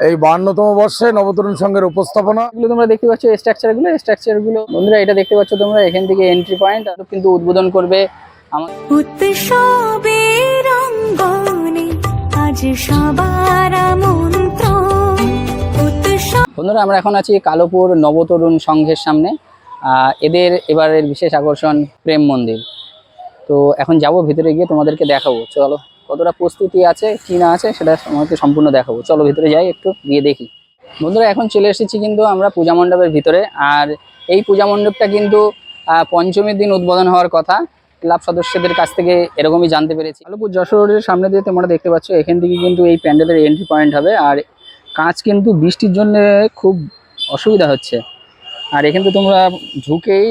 এই বাহান্নতম বর্ষে নবতরুণ সংঘের উপস্থাপনা। এগুলো তোমরা দেখতে পাচ্ছ স্ট্রাকচারগুলো স্ট্রাকচারগুলো। বন্ধুরা এটা দেখতে পাচ্ছ তোমরা এখান থেকে এন্ট্রি পয়েন্ট কিন্তু উদ্বোধন করবে বন্ধুরা আমরা এখন আছি কালোপুর নবতরুণ সংঘের সামনে। আহ, এদের এবারের বিশেষ আকর্ষণ প্রেম মন্দির। তো এখন যাব ভিতরে গিয়ে তোমাদেরকে দেখাবো। চলো। কতটা প্রস্তুতি আছে, কি না আছে, সেটা তোমাকে সম্পূর্ণ দেখাবো। চলো ভিতরে যাই, একটু গিয়ে দেখি। বন্ধুরা, এখন চলে এসেছি কিন্তু আমরা পূজা মণ্ডপের ভিতরে। আর এই পূজা মণ্ডপটা কিন্তু পঞ্চমীর দিন উদ্বোধন হওয়ার কথা। ক্লাব সদস্যদের কাছ থেকে এরকমই জানতে পেরেছি। কালোপুর যশোর রোডের সামনে দিয়ে তোমরা দেখতে পাচ্ছ, এখান থেকে কিন্তু এই প্যান্ডেলের এন্ট্রি পয়েন্ট হবে। আর কাজ কিন্তু বৃষ্টির জন্য খুব অসুবিধা হচ্ছে। আর এখান থেকে তোমরা ঢুকেই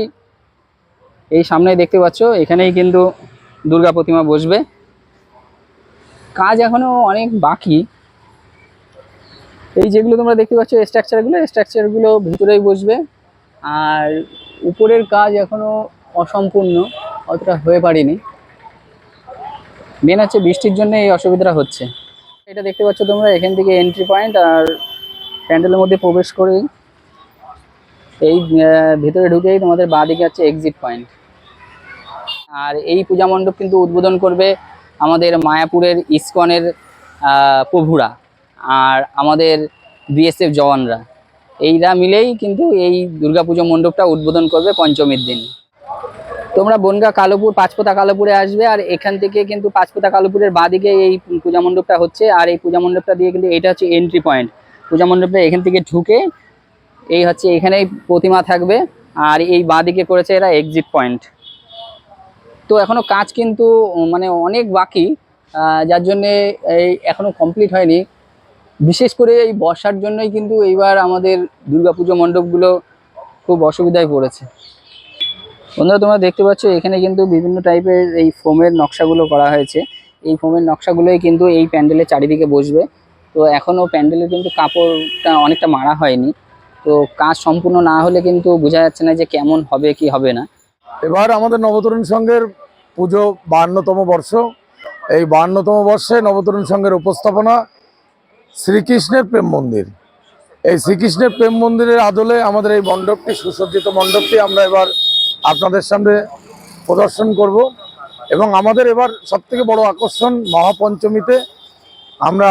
এই সামনে দেখতে পাচ্ছ, এখানেই কিন্তু দুর্গা প্রতিমা বসবে। কাজ এখনও অনেক বাকি। এই যেগুলো তোমরা দেখতে পাচ্ছ স্ট্রাকচারগুলো স্ট্রাকচারগুলো ভিতরেই বসবে। আর উপরের কাজ এখনও অসম্পূর্ণ, অতটা হয়ে পারেনি। মেন হচ্ছে বৃষ্টির জন্য এই অসুবিধাটা হচ্ছে। এটা দেখতে পাচ্ছ তোমরা, এখান থেকে এন্ট্রি পয়েন্ট আর প্যান্ডেলের মধ্যে প্রবেশ করেই। এই ভিতরে ঢুকেই তোমাদের বাঁ দিকে আছে এক্সিট পয়েন্ট আর এই পূজা মণ্ডপ কিন্তু উদ্বোধন করবে আমাদের মায়াপুরের ইস্কনের প্রভুরা আর আমাদের বিএসএফ জওয়ানরা। এইরা মিলেই কিন্তু এই দুর্গাপুজো মণ্ডপটা উদ্বোধন করবে পঞ্চমীর দিন। তোমরা বনগা কালোপুর, পাঁচপোতা কালোপুরে আসবে আর এখান থেকে কিন্তু পাঁচপোতা কালোপুরের বাঁদিকে এই পূজা মণ্ডপটা হচ্ছে আর এই পূজা মণ্ডপটা দিয়ে কিন্তু এটা হচ্ছে এন্ট্রি পয়েন্ট পূজা মণ্ডপটা এখান থেকে ঢুকে এই হচ্ছে এখানেই প্রতিমা থাকবে আর এই বাঁদিকে করেছে এরা এক্সিট পয়েন্ট তো এখনও কাজ কিন্তু মানে অনেক বাকি যার জন্যে এই এখনও কমপ্লিট হয়নি। বিশেষ করে এই বর্ষার জন্যই কিন্তু এইবার আমাদের দুর্গাপুজো মণ্ডপগুলো খুব অসুবিধায় পড়েছে। বন্ধুরা, তোমরা দেখতে পাচ্ছ, এখানে কিন্তু বিভিন্ন টাইপের এই ফোমের নকশাগুলো করা হয়েছে। এই ফোমের নকশাগুলোই কিন্তু এই প্যান্ডেলের চারিদিকে বসবে। তো এখনও প্যান্ডেলের কিন্তু কাপড়টা অনেকটা মারা হয়নি। তো কাজ সম্পূর্ণ না হলে কিন্তু বোঝা যাচ্ছে না যে কেমন হবে কি হবে না। এবার আমাদের নবতরুণ সংঘের পুজো বাহান্নতম বর্ষ। এই বাহান্নতম বর্ষে নবতরুণ সংঘের উপস্থাপনা শ্রীকৃষ্ণের প্রেম মন্দির। এই শ্রীকৃষ্ণের প্রেম মন্দিরের আদলে আমাদের এই মণ্ডপটি, সুসজ্জিত মণ্ডপটি আমরা এবার আপনাদের সামনে প্রদর্শন করব। এবং আমাদের এবার সবথেকে বড় আকর্ষণ মহাপঞ্চমীতে আমরা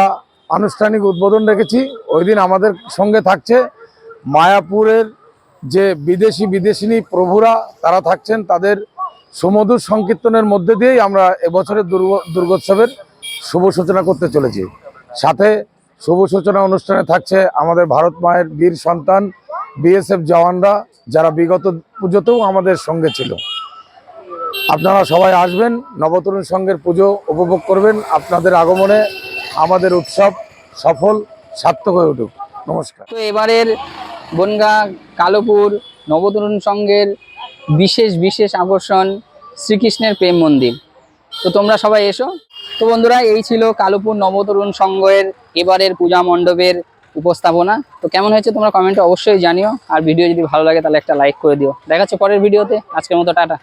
আনুষ্ঠানিক উদ্বোধন রেখেছি। ওই দিন আমাদের সঙ্গে থাকছে মায়াপুরের যে বিদেশি বিদেশিনী প্রভুরা, তারা থাকছেন, তাদের সুমধুর সংকীর্তনের মধ্যে দিয়েই আমরা এবছরের দুর্গ, দুর্গোৎসবের শুভ সূচনা করতে চলেছি। সাথে শুভ সূচনা অনুষ্ঠানে থাকছে আমাদের ভারত মায়ের বীর সন্তান, বিএসএফ জওয়ানরা, যারা বিগত পুজোতেও আমাদের সঙ্গে ছিল। আপনারা সবাই আসবেন, নবতরুণ সংঘের পুজো উপভোগ করবেন। আপনাদের আগমনে আমাদের উৎসব সফল, সার্থক হয়ে উঠুক। নমস্কার। তো এবারের বনগা, কালোপুর, নবতরুণ সংঘের বিশেষ বিশেষ আকর্ষণ শ্রীকৃষ্ণের প্রেম মন্দির। তো তোমরা সবাই এসো। তো বন্ধুরা, এই ছিল কালুপুর নবতরুণ সংঘের এবারের পূজা মণ্ডপের উপস্থাপনা। তো কেমন হয়েছে তোমরা কমেন্টে অবশ্যই জানিও। আর ভিডিও যদি ভালো লাগে, তাহলে একটা লাইক করে দিও। দেখাচ্ছে পরের ভিডিওতে। আজকের মতো, টাটা।